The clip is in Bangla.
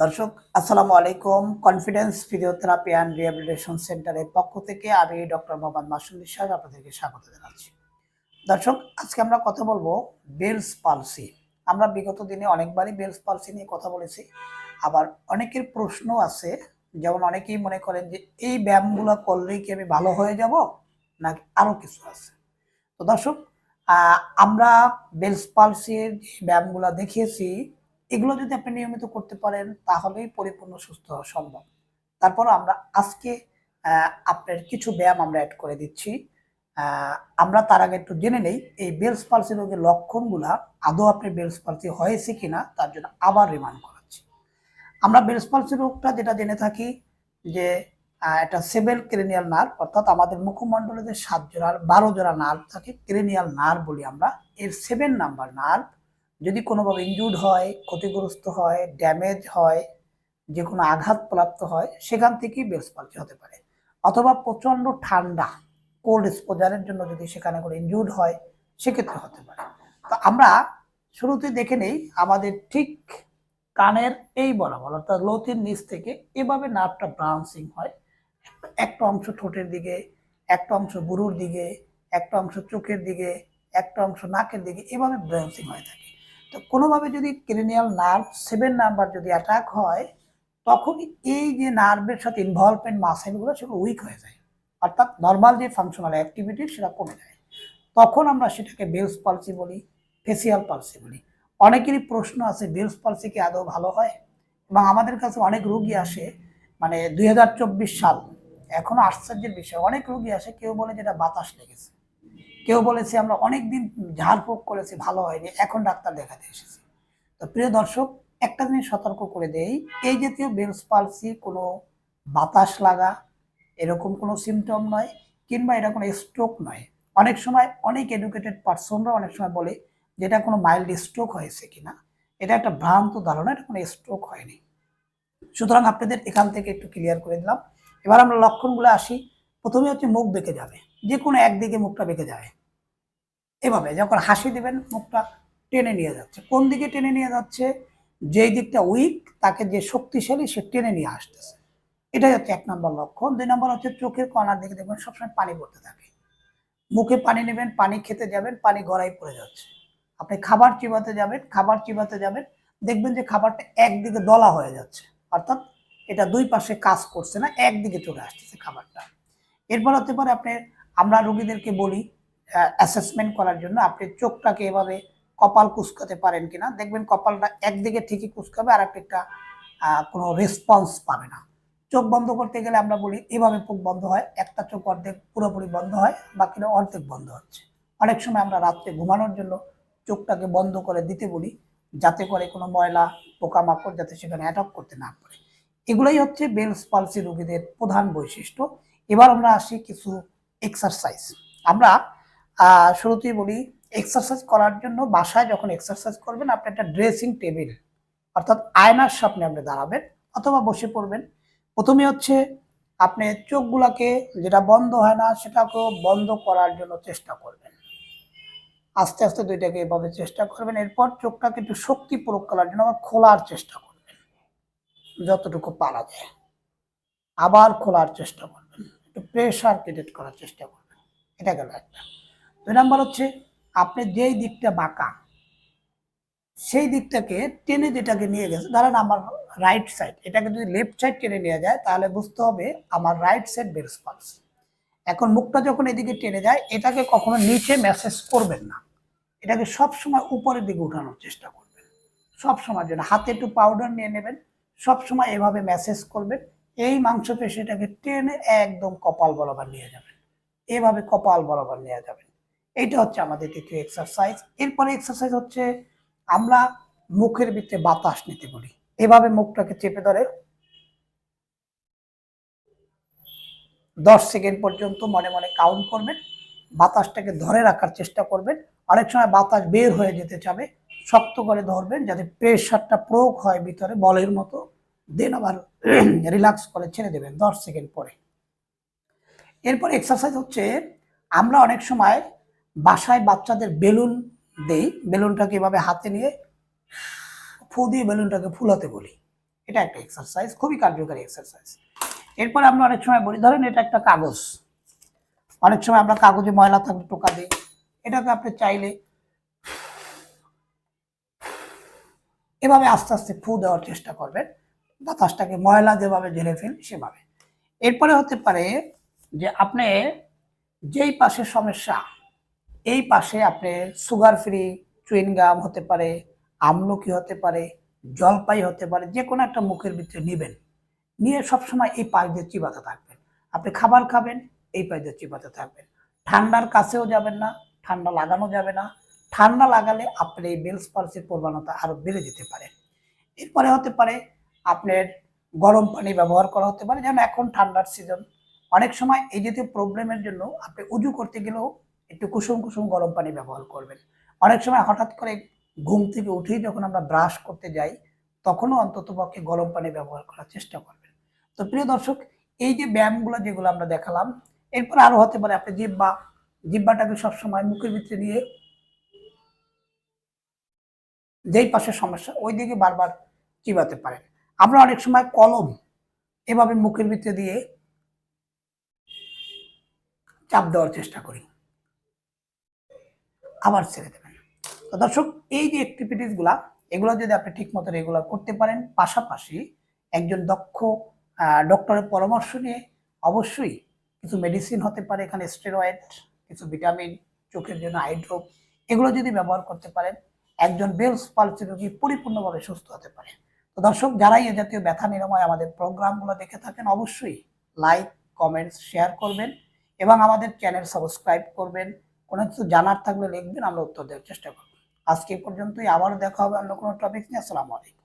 দর্শক, আসসালামু আলাইকুম। কনফিডেন্স ফিজিওথেরাপি অ্যান্ড রিহ্যাবিলিটেশন সেন্টারের পক্ষ থেকে আমি ডক্টর মোহাম্মদ মাসুম বিশ্বাস আপনাদেরকে স্বাগত জানাচ্ছি। দর্শক, আজকে আমরা কথা বলব বেলস পালসি আমরা বিগত দিনে অনেকবারই বেলস পালসি নিয়ে কথা বলেছি। আবার অনেকের প্রশ্ন আছে, যেমন অনেকেই মনে করেন যে এই ব্যায়ামগুলো করলেই কি আমি ভালো হয়ে যাব, নাকি আরও কিছু আছে? তো দর্শক আমরা বেলস পালসির ব্যায়ামগুলো দেখিয়েছি এগুলো যদি আপনি নিয়মিত করতে পারেন, তাহলেই পরিপূর্ণ, সুস্থ হওয়া সম্ভব। তারপর আমরা আজকে আপনার কিছু ব্যায়াম আমরা অ্যাড করে দিচ্ছি। আমরা তার আগে একটু জেনে নেই, এই বেলস পালসি রোগের লক্ষণগুলা আদৌ আপনার বেলস পালসি হয়েছে কিনা, তার জন্য আবার রিমান্ড করাচ্ছি। আমরা বেলস পালসি রোগটা যেটা জেনে থাকি, যে এটা সেভেল ক্রেনিয়াল নার্ভ অর্থাৎ আমাদের মুখমণ্ডলে যে সাত জোড়ার বারো জোড়া নার্ভ থাকে ক্রেনিয়াল নার্ভ বলি আমরা, এর সেভেন নাম্বার নার্ভ যদি কোনোভাবে ইনজুর্ড হয়, ক্ষতিগ্রস্ত হয় ড্যামেজ হয় যে কোনো আঘাতপ্রাপ্ত হয়, সেখান থেকেই বেলস পালসি হতে পারে। অথবা প্রচণ্ড ঠান্ডা কোল্ড এক্সপোজারের জন্য যদি সেখানে কোনো ইনজুর্ড হয়, সেক্ষেত্রে হতে পারে। তো আমরা শুরুতে দেখে নেই, আমাদের ঠিক কানের এই বরাবর, অর্থাৎ লতির নিচ থেকে এভাবে নার্ভটা ব্রাউন্সিং হয়। একটা অংশ ঠোঁটের দিকে, একটা অংশ বুড়োর দিকে, একটা অংশ চোখের দিকে, একটা অংশ নাকের দিকে এভাবে ব্রাউন্সিং হয়ে থাকে। তো কোনোভাবে যদি ক্রিনিয়াল নার্ভ সেভেন নাম্বার যদি অ্যাটাক হয় তখন এই যে নার্ভের সাথে ইনভলভমেন্ট মাসেলগুলো সেগুলো উইক হয়ে যায়। অর্থাৎ নর্মাল যে ফাংশনাল অ্যাক্টিভিটি সেটা কমে যায়। তখন আমরা সেটাকে বেলস পালসি বলি ফেসিয়াল পালসি বলি। অনেকেরই প্রশ্ন আছে বেলস পালসি কি আদৌ ভালো হয়? এবং আমাদের কাছে অনেক রুগী আসে মানে দুই হাজার চব্বিশ সাল। এখনও আশ্চর্যের বিষয়, অনেক রুগী আসে, কেউ বলে যেটা বাতাস লেগেছে। কেউ বলেছে, আমরা অনেক দিন ঝাড়ফুঁক করেছি, ভালো হয়নি, এখন ডাক্তার দেখাতে এসেছি। তো প্রিয় দর্শক, একটা জিনিস সতর্ক করে দেই, এই জাতীয় বেলস পালসি কোনো বাতাস লাগা, এরকম কোনো সিমটম নয়, কিংবা এটা কোনো স্ট্রোক নয়। অনেক সময় অনেক এডুকেটেড পার্সনরা অনেক সময় বলে যে, এটা কোনো মাইল্ড স্ট্রোক হয়েছে কিনা? এটা একটা ভ্রান্ত ধারণা, এটা কোনো স্ট্রোক হয়নি। সুতরাং আপনাদের এখান থেকে একটু ক্লিয়ার করে দিলাম। এবার আমরা লক্ষণগুলো আসি। প্রথমে হচ্ছে মুখ বেঁকে যাবে। যে কোনো একদিকে মুখটা বেঁকে যাবে। এভাবে যখন হাসি দেবেন, মুখটা টেনে নিয়ে যাচ্ছে। কোন দিকে টেনে নিয়ে যাচ্ছে? যেই দিকটা উইক তাকে যে শক্তিশালী, সে টেনে নিয়ে আসতেছে। এটাই হচ্ছে এক নম্বর লক্ষণ। দুই নম্বর হচ্ছে চোখের কণার দিকে দেখবেন সবসময় পানি পড়তে থাকে। মুখে পানি নেবেন, পানি খেতে যাবেন, পানি গড়াই পড়ে যাচ্ছে। আপনি খাবার চিবাতে যাবেন, খাবার চিবাতে যাবেন, দেখবেন যে খাবারটা একদিকে দলা হয়ে যাচ্ছে। অর্থাৎ এটা দুই পাশে কাজ করছে না, একদিকে চলে আসতেছে খাবারটা। এরপর হতে পারে আপনি আমরা রোগীদেরকে বলি অ্যাসেসমেন্ট করার জন্য আপনি চোখটাকে এভাবে কপাল কুচকাতে পারেন কিনা। দেখবেন কপালটা একদিকে ঠিকই কুচকাবে আর একটা কোনো রেসপন্স পাবে না। চোখ বন্ধ করতে গেলে আমরা বলি, এভাবে চোখ বন্ধ হয়, একটা চোখ অর্ধেক পুরোপুরি বন্ধ হয়, বাকিটা অর্ধেক বন্ধ হচ্ছে। অনেক সময় আমরা রাত্রে ঘুমানোর জন্য চোখটাকে বন্ধ করে দিতে বলি, যাতে করে কোনো ময়লা, পোকামাকড় যাতে সেখানে অ্যাটাক করতে না পারে। এগুলোই হচ্ছে বেলস পালসি রোগীদের প্রধান বৈশিষ্ট্য। এবার আমরা আসি কিছু এক্সারসাইজ আমরা শুরুতেই বলি এক্সারসাইজ করার জন্য বাসায় যখন এক্সারসাইজ করবেন, আপনি একটা ড্রেসিং টেবিল অর্থাৎ আয়নার সামনে আপনি দাঁড়াবেন অথবা বসে পড়বেন। প্রথমে হচ্ছে আপনি চোখগুলাকে, যেটা বন্ধ হয় না, সেটাকেও বন্ধ করার জন্য চেষ্টা করবেন। আস্তে আস্তে দুইটাকে এভাবে চেষ্টা করবেন। এরপর চোখটাকে একটু শক্তি প্রয়োগ করার জন্য আবার খোলার চেষ্টা করবেন। যতটুকু পারা যায়। আবার খোলার চেষ্টা করবেন। একটু প্রেশার ক্রিয়েট করার চেষ্টা করবেন। এটা গেল একটা। দুই নাম্বার হচ্ছে, আপনি যেই দিকটা বাঁকা, সেই দিকটাকে টেনে যেটাকে নিয়ে গেছে, ধরেন আমার রাইট সাইড এটাকে যদি লেফট সাইড টেনে নিয়ে যায়, তাহলে বুঝতে হবে আমার রাইট সাইড বেলস পালস এখন মুখটা যখন এদিকে টেনে যায়, এটাকে কখনো নিচে মেসেজ করবেন না। এটাকে সব সময় উপরের দিকে উঠানোর চেষ্টা করবেন। সব সময় জন্য হাতে একটু পাউডার নিয়ে নেবেন সব সময় এভাবে মেসেজ করবেন এই মাংসপেশিটাকে টেনে একদম কপাল বরাবর নিয়ে যাবেন। এভাবে কপাল বরাবর নিয়ে যাবেন। এটা হচ্ছে আমাদের দ্বিতীয় এক্সারসাইজ এরপরে এক্সারসাইজ হচ্ছে আমরা মুখের ভিতরে বাতাস নিতে বলি। এভাবে মুখটাকে চেপে ধরে দশ সেকেন্ড পর্যন্ত মনে মনে কাউন্ট করবেন। বাতাসটাকে ধরে রাখার চেষ্টা করবেন। অনেক সময় বাতাস বের হয়ে যেতে চাবে, শক্ত করে ধরবেন যাতে প্রেশারটা প্রয়োগ হয় ভিতরে বলের মতো। দেন আবার রিল্যাক্স করে ছেড়ে দেবেন দশ সেকেন্ড পরে। এরপর এক্সারসাইজ হচ্ছে আমরা অনেক সময় বাসায় বাচ্চাদের বেলুন দেই বেলুনটাকে এভাবে হাতে নিয়ে ফু দিয়ে বেলুনটাকে ফুলাতে বলি। এটা একটা এক্সারসাইজ খুবই কার্যকারী এক্সারসাইজ এরপর আমরা অনেক সময় বলি ধরেন এটা একটা কাগজ। অনেক সময় আমরা কাগজে ময়লা থাকলে টোকা দিই। এটাকে আপনি চাইলে এভাবে আস্তে আস্তে ফু দেওয়ার চেষ্টা করবেন। বাতাসটাকে ময়লা যেভাবে ঝেড়ে ফেল, সেভাবে। এরপরে হতে পারে যে আপনি যেই পাশে সমস্যা, এই পাশে আপনি সুগার ফ্রি চুইনগাম হতে পারে, আমলকি হতে পারে, জলপাই হতে পারে, যে কোনো একটা মুখের ভিতরে নেবেন। নিয়ে সবসময় এই পাশ দিয়ে চিবাতে থাকবেন। আপনি খাবার খাবেন, এই পাশ দিয়ে চিবাতে থাকবেন। ঠান্ডার কাছেও যাবেন না, ঠান্ডা লাগানো যাবে না। ঠান্ডা লাগালে আপনার এই বেলস পালসের প্রবণতা আরও বেড়ে যেতে পারে। এরপরে হতে পারে আপনার গরম পানি ব্যবহার করা হতে পারে। যেমন এখন ঠান্ডার সিজন অনেক সময় এই জাতীয় প্রবলেমের জন্য আপনি উজু করতে গেলেও একটু কুসুম কুসুম গরম পানি ব্যবহার করবেন। অনেক সময় হঠাৎ করে ঘুম থেকে উঠেই যখন আমরা ব্রাশ করতে যাই, তখনও অন্তত পক্ষে গরম পানি ব্যবহার করার চেষ্টা করবেন। তো প্রিয় দর্শক, এই যে ব্যায়ামগুলো যেগুলো আমরা দেখালাম, এরপর আরও হতে পারে আপনি জিব্বা, জিব্বাটাকে সবসময় মুখের ভিতরে নিয়ে যেই পাশে সমস্যা ওই দিকে বারবার চিবাতে পারেন। আমরা অনেক সময় কলম এভাবে মুখের ভিতরে দিয়ে চাপ দেওয়ার চেষ্টা করি। আবার ছেড়ে দেবেন। তো দর্শক, এই যে অ্যাক্টিভিটিসগুলা, এগুলো যদি আপনি ঠিক মতো রেগুলার করতে পারেন, পাশাপাশি একজন দক্ষ ডক্টরের পরামর্শ নিয়ে অবশ্যই কিছু মেডিসিন হতে পারে, এখানে স্টেরয়েড কিছু ভিটামিন চোখের জন্য আই ড্রপ এগুলো যদি ব্যবহার করতে পারেন, একজন বেলস পালসি রোগী পরিপূর্ণভাবে সুস্থ হতে পারে তো দর্শক যারাই এ জাতীয় ব্যথা নিরাময় আমাদের প্রোগ্রামগুলো দেখে থাকেন, অবশ্যই লাইক, কমেন্টস, শেয়ার করবেন এবং আমাদের চ্যানেল সাবস্ক্রাইব করবেন। কোনো কিছু জানার থাকলে লিখবেন, আমরা উত্তর দেওয়ার চেষ্টা করব। আজকে পর্যন্তই, আবারও দেখা হবে অন্য কোনো টপিক নিয়ে। আসসালামু আলাইকুম।